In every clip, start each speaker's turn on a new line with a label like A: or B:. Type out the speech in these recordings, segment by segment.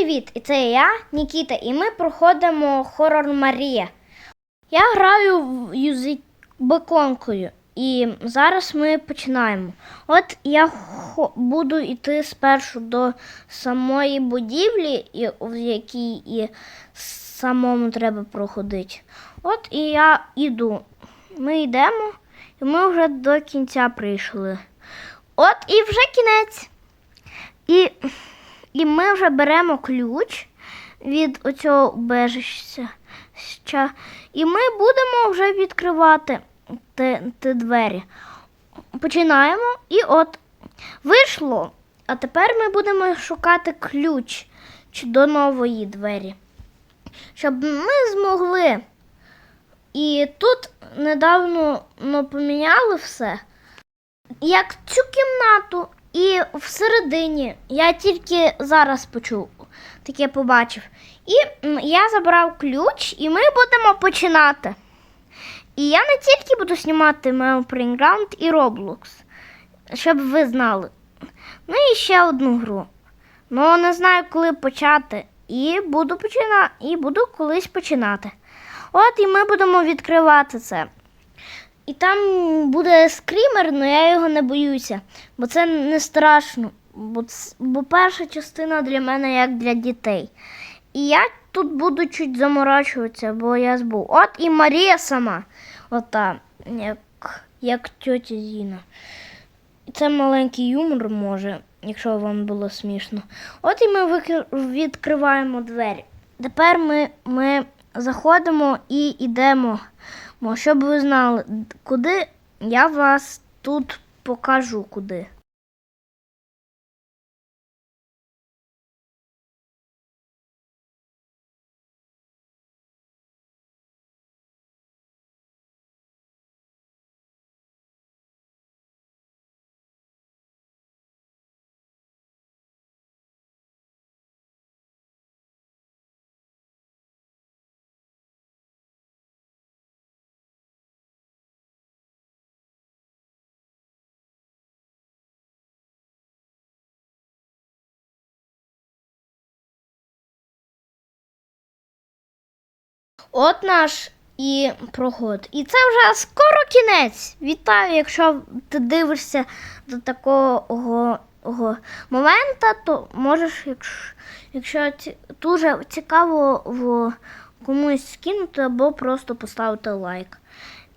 A: привіт! І це я, Нікіта, і ми проходимо хорор Марія. Я граю в юзик беконкою, і зараз ми починаємо. От я буду йти спершу до самої будівлі, в якій і самому треба проходити. От і я йду. Ми йдемо, і ми вже до кінця прийшли. От і вже кінець. І, і ми вже беремо ключ від оцього убежища. І ми будемо вже відкривати ті, ті двері. Починаємо і от вийшло. А тепер ми будемо шукати ключ до нової двері. Щоб ми змогли. І тут недавно ну, поміняли все. Як цю кімнату і всередині я тільки зараз почув, таке побачив. І я забрав ключ, і ми будемо починати. І я не тільки буду знімати Playground і Roblox, щоб ви знали. Ну і ще одну гру. Ну, не знаю, коли почати. І буду почина... і буду колись починати. От і ми будемо відкривати це. І там буде скрімер, але я його не боюся, бо це не страшно. Бо, бо перша частина для мене як для дітей. І я тут буду чуть заморачуватися, бо я збув. От і Марія сама, ота, як, як тьотя Зіна. Це маленький юмор може, якщо вам було смішно. От і ми відкриваємо двері. Тепер ми, ми заходимо і йдемо. Мо, щоб ви знали, куди я вас тут покажу куди. От наш і проход. І це вже скоро кінець. Вітаю, якщо ти дивишся до такого го моменту, то можеш, якщо, якщо дуже цікаво в комусь скинути або просто поставити лайк.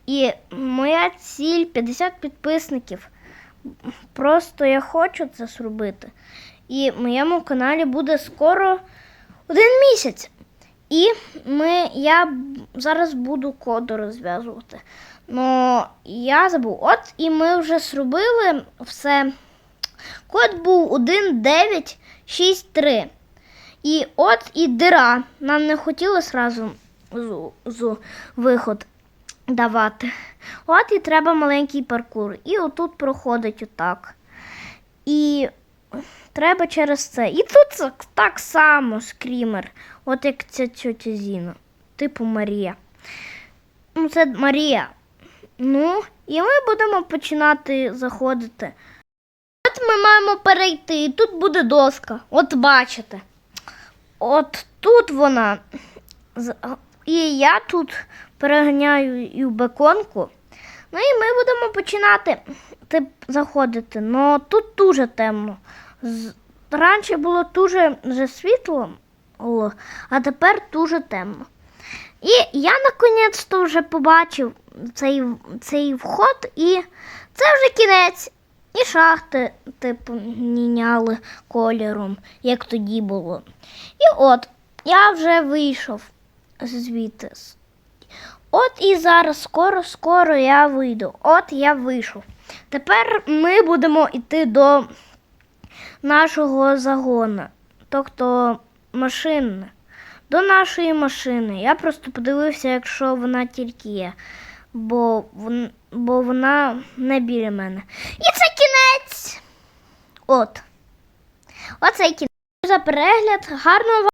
A: І моя ціль 50 підписників. Просто я хочу це зробити. І в моєму каналі буде скоро один місяць. І ми, я зараз буду коду розв'язувати. Ну, я забув. От і ми вже зробили все. Код був 1963. І от і дира. Нам не хотіли зразу з виход давати. От і треба маленький паркур. І отут проходить отак. І треба через це. І тут так, так само скрімер, от як ця тьотя Зіна, типу Марія. Ну, це Марія. Ну, і ми будемо починати заходити. От ми маємо перейти, і тут буде доска. От бачите. От тут вона. І я тут переганяю і в беконку. Ну і ми будемо починати заходити. Ну тут дуже темно. Раніше було дуже вже світло, а тепер дуже темно. І я наконець-то вже побачив цей, цей вход, і це вже кінець. І шахти, типу, міняли кольором, як тоді було. І от, я вже вийшов звідти. От і зараз скоро-скоро я вийду. От я вийшов. Тепер ми будемо йти до нашого загону, тобто машини. До нашої машини. Я просто подивився, якщо вона тільки є, бо, бо вона не біля мене. І це кінець. От. Оцей кінець. За перегляд. Гарного вам